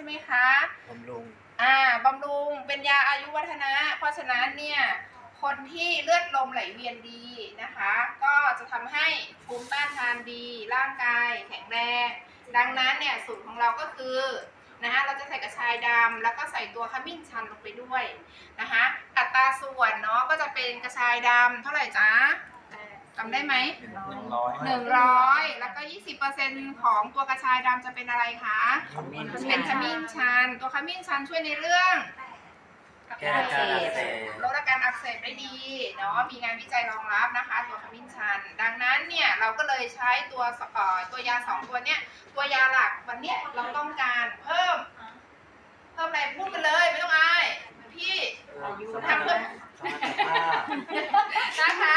ช่ไหมคะบำรุงอ่าบำรุงเป็นยาอายุวัฒนะ เพราะฉะนั้นเนี่ยคนที่เลือดลมไหลเวียนดีนะคะ ก็จะทำให้ภูมิต้านทานดี ร่างกายแข็งแรง ดังนั้นเนี่ยสูตรของเราก็คือนะคะเราจะใส่กระชายดำแล้วก็ใส่ตัวขมิ้นชันลงไปด้วยนะคะอัตราส่วนเนาะก็จะเป็นกระชายดำเท่าไหร่จ๊ะ จำได้ไหมหนึ่งร้อยหนึ่งร้อยแล้วก็ยี่สิบเปอร์เซ็นของตัวกระชายดำจะเป็นอะไรคะขมิ้นเป็นขมิ้นชัน ตัวขมิ้นชันช่วยในเรื่องแก้อาการอักเสบลดอาการอักเสบได้ดีเนาะมีงานวิจัยรองรับนะคะ ตัวขมิ้นชัน ดังนั้นเนี่ยเราก็เลยใช้ตัวสเอ่อตัวยาสองตัวเนี้ยตัวยาหลักวันเนี้ยเราต้องการเพิ่มเพิ่มอะไรพูดกันเลยไม่ต้องอายพี่ สมรรถภาพ นะคะ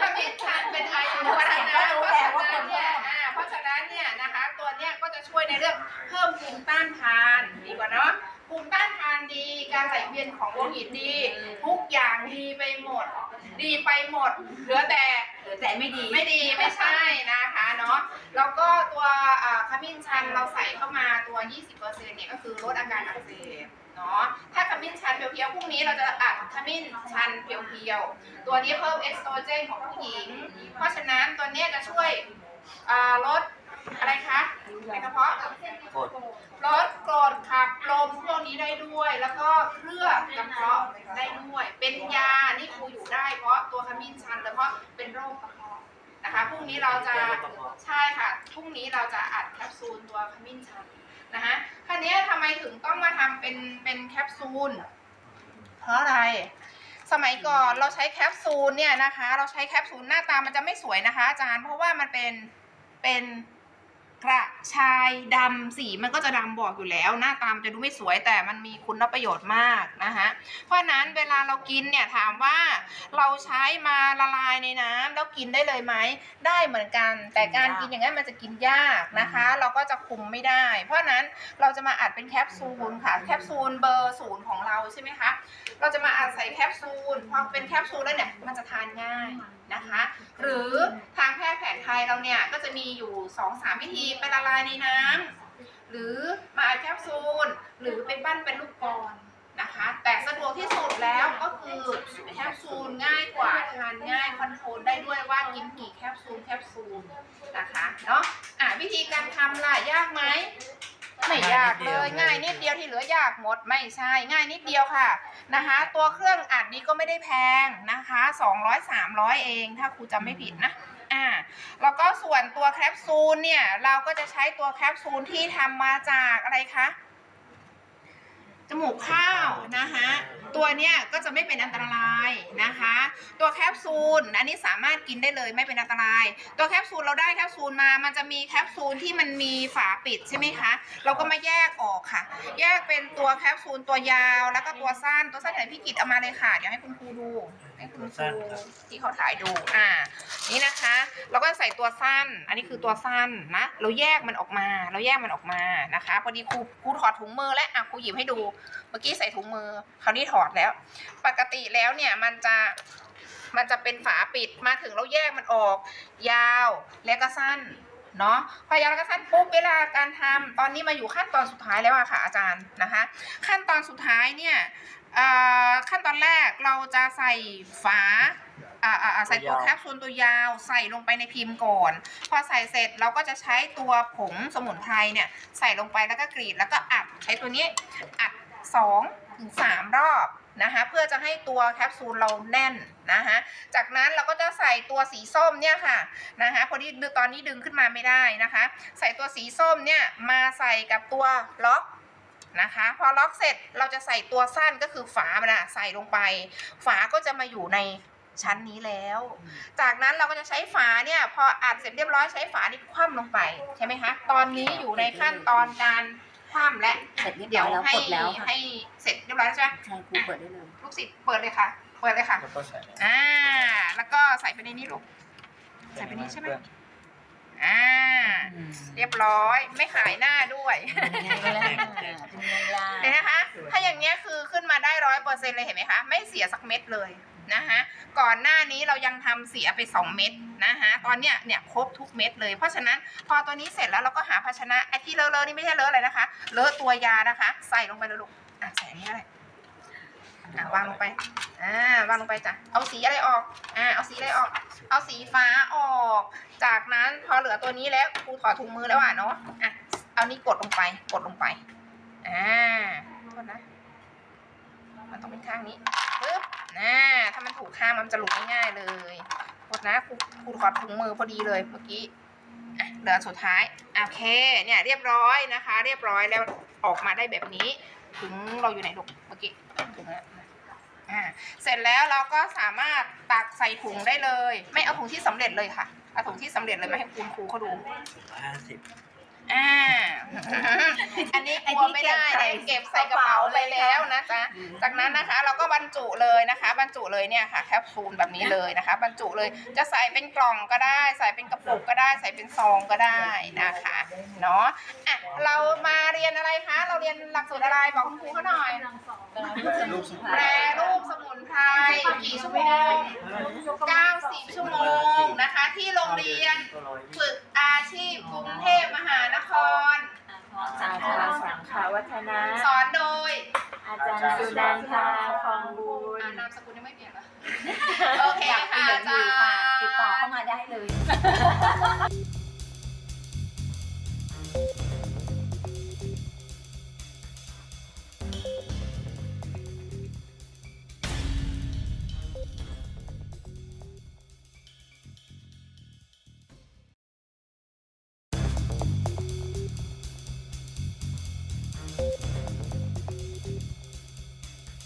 ขมิ้นชันเป็นอายุวัฒนะเพราะฉะนั้นเนี่ยอ่าเพราะฉะนั้นเนี่ยนะคะ ตัวเนี้ยก็จะช่วยในเรื่องเพิ่มภูมิ ต้านทานดีกว่าเนาะภูมิต้านทานดีการไหลเวียนของโลหิตดี ทุกอย่างดีไปหมด ดีไปหมด เหลือแต่หรือแต่ไม่ดีไม่ดีไม่ใช่นะคะเนาะแล้วก็ตัวอ่าขมิ้นชันเราใส่เข้ามาตัว 20%เนี่ยก็คือลดอาการอักเสบเนาะถ้าขมิ้นชันเพียวๆพรุ่งนี้เราจะอัดขมิ้นชันเพียวๆตัวนี้เพิ่มเอสโตรเจนของผู้หญิง เพราะฉะนั้นตัวเนี้ยจะช่วยอ่าลดอะไรคะ ในกระเพาะกดลดกรดขับลมพวกนี้ได้ด้วย แล้วก็เคลือบกระเพาะได้ด้วย เป็นยานี่ครูอยู่ได้เพราะตัวขมิ้นชันแล้วเพราะเป็นโรคกระเพาะนะคะพรุ่งนี้เราจะใช่ค่ะพรุ่งนี้เราจะอัดแคปซูลตัวขมิ้นชันนะคะคราวนี้ทำไมถึงต้องมาทำเป็นเป็นแคปซูลเพราะอะไรสมัยก่อนเราใช้แคปซูลเนี่ยนะคะ เราใช้แคปซูลหน้าตามันจะไม่สวยนะคะอาจารย์เพราะว่ามันเป็นเป็น กระชายดำสีมันก็จะดำบอกอยู่แล้ว หน้าตามนจะดูไม่สวยแต่มันมีคุณประโยชน์มากนะคะเพราะฉะนั้นเวลาเรากินเนี่ยถามว่าเราใช้มาละลายในน้ำแล้วกินได้เลยไหมได้เหมือนกัน แต่การกินอย่างนั้นมันจะกินยากนะคะ เราก็จะคุมไม่ได้ เพราะฉะนั้นเราจะมาอัดเป็นแคปซูลค่ะแคปซูลเบอร์ศูนย์ของเราใช่ไหมคะเราจะมาอัดใส่แคปซูลพอเป็นแคปซูลแล้วเนี่ยมันจะทานง่ายนะคะ หรือทางแพทย์แผนไทยเราเนี่ยก็จะมีอยู่2อสามวิธีไปละลายในน้ำหรือมาอัดแคปซูล หรือไปปั้นเป็นลูกบอลนะคะ แต่สะดวกที่สุดแล้วก็คือแคปซูลง่ายกว่าทานง่ายคอนโทรลได้ด้วยว่ากินกี่แคปซูลแคปซูลนะคะเนาะอะวิธีการทำล่ะยากไหมไม่ยากเลยง่ายนิดเดียวที่เหลือยากหมดไม่ใช่ง่ายนิดเดียวค่ะนะคะ ตัวเครื่องอัดนี้ก็ไม่ได้แพงนะคะ 200 300 เองถ้าครูจำไม่ผิดนะ อ่าแล้วก็ส่วนตัวแคปซูลเนี่ย เราก็จะใช้ตัวแคปซูลที่ทำมาจากอะไรคะจมูกข้าวนะคะตัวเนี้ยก็จะไม่เป็นอันตรายนะคะ ตัวแคปซูลอันนี้สามารถกินได้เลยไม่เป็นอันตราย ตัวแคปซูลเราได้แคปซูลมา มันจะมีแคปซูลที่มันมีฝาปิดใช่ไหมคะ เราก็มาแยกออกค่ะ แยกเป็นตัวแคปซูลตัวยาว แล้วก็ตัวสั้นตัวสั้นไหนพี่กิตเอามาเลยค่ะเดี๋ยวให้คุณครูดูให้คุณครูที่เขาถ่ายดูอ่านี่นะคะเราก็ใส่ตัวสั้น อันนี้คือตัวสั้นนะเราแยกมันออกมา เราแยกมันออกมานะคะพอดีครูครูถอดถุงมือแล้วอะครูหยิบให้ดูเมื่อกี้ใส่ถุงมือคราวนี้ถอดแล้ว ปกติแล้วเนี่ยมันจะมันจะเป็นฝาปิดมาถึงเราแยกมันออก ยาวและก็สั้น เนาะพอยาวแล้วก็สั้นปุ๊บเวลาการทำตอนนี้มาอยู่ขั้นตอนสุดท้ายแล้วอะค่ะอาจารย์นะคะ ขั้นตอนสุดท้ายเนี่ยเอ่อขั้นตอนแรกเราจะใส่ฝาอ่าอ่าอ่าใส่ตัวแคปซูลตัวยาวใส่ลงไปในพิมพ์ก่อน พอใส่เสร็จเราก็จะใช้ตัวผงสมุนไพรเนี่ยใส่ลงไปแล้วก็กรีดแล้วก็อัดใช้ตัวนี้อัดสองถึงสามรอบ นะคะเพื่อจะให้ตัวแคปซูลเราแน่นนะคะจากนั้นเราก็จะใส่ตัวสีส้มเนี่ยค่ะนะคะพอดีตอนนี้ดึงขึ้นมาไม่ได้นะคะ ใส่ตัวสีส้มเนี่ยมาใส่กับตัวล็อกนะคะพอล็อกเสร็จเราจะใส่ตัวสั้นก็คือฝามันอะใส่ลงไป ฝาก็จะมาอยู่ในชั้นนี้แล้ว จากนั้นเราก็จะใช้ฝาเนี่ยพออัดเสร็จเรียบร้อยใช้ฝานี่คว่ำลงไปใช่ไหมคะตอนนี้อยู่ในขั้นตอนการ คว่ำและเสร็จเรียบเดี๋ร้ยอวยแล้วให้กดแล้วค่ะให้เสร็จเรียบร้อยแล้วใช่ไหมใช่ครูเปิดได้เลยลูกศิษย์เปิดเลยค่ะ เปิดเลยค่ะแล้วก็ใส่ในอ่า แล้วก็ใส่ไปในนี้ลูกใส่ไปนี่ใช่ไหมอ่า เรียบร้อยไม่ขายหน้าด้วยเป็นไงล่ะเป็นไงล่ะเห็นไหมคะ ถ้าอย่างเงี้ยคือขึ้นมาได้ร้อยเปอร์เซ็นต์เลยเห็นไหมคะ ไม่เสียสักเม็ดเลยอื นะคะก่อนหน้านี้เรายังทำเสียไป 2 เม็ดนะคะตอนเนี้ยเนี่ยครบทุกเม็ดเลย เพราะฉะนั้นพอตัวนี้เสร็จแล้วเราก็หาภาชนะไอ้ที่เลอะๆนี่ไม่ใช่เลอะอะไรนะคะ เลอะตัวยานะคะ ใส่ลงไปเลยลูกอะใส่อันนี้อะไรอะวางลงไปอ่าวางลงไปจ้ะเอาสีอะไรออกอ่าเอาสีอะไรออก เอาสีฟ้าออก จากนั้นพอเหลือตัวนี้แล้วครูถอดถุงมือแล้วอะเนาะอะเอานี่กดลงไปกดลงไปอ่าโทษนะมันต้องเป็นข้างนี้ปึ๊บ นะถ้ามันถูกข้างมันจะหลุดง่ายๆเลยหมดนะครูครูถอดถุงมือพอดีเลยเมื่อกี้อะเหลือสุดท้ายโอเคเนี่ยเรียบร้อยนะคะ เรียบร้อยแล้วออกมาได้แบบนี้ ถึงเราอยู่ไหนลูกเมื่อกี้ถึงแล้วอ่าเสร็จแล้วเราก็สามารถตักใส่ถุงได้เลย ไม่เอาถุงที่สำเร็จเลยค่ะเอาถุงที่สำเร็จเลยมาให้คุณครูเขาดูห้าสิบ อ่า อันนี้กลัวไม่ได้นะเก็บใส่กระเป๋าไปแล้วนะจ๊ะ จากนั้นนะคะเราก็บรรจุเลยนะคะ บรรจุเลยเนี่ยค่ะแคปซูลแบบนี้เลยนะคะ บรรจุเลยจะใส่เป็นกล่องก็ได้ ใส่เป็นกระปุกก็ได้ ใส่เป็นซองก็ได้นะคะเนาะอะเรามาเรียนอะไรคะ เราเรียนหลักสูตรอะไรบอกคุณครูเขาหน่อยลูกสุดแปรรูปสมุนไพรกี่ชั่วโมง90 ชั่วโมงนะคะ ที่โรงเรียนฝึกอา ชีพกรุงเทพมหานคร สังฆาสังฆาวัฒนะ สอนโดยอาจารย์สุนันทาทองบุญอ่านามสกุลยังไม่เปลี่ยนเหรอโอเคอยากค่ะเปลี่ยนอาอยู่ค่ะจารย์ติดต่อเข้ามาได้เลย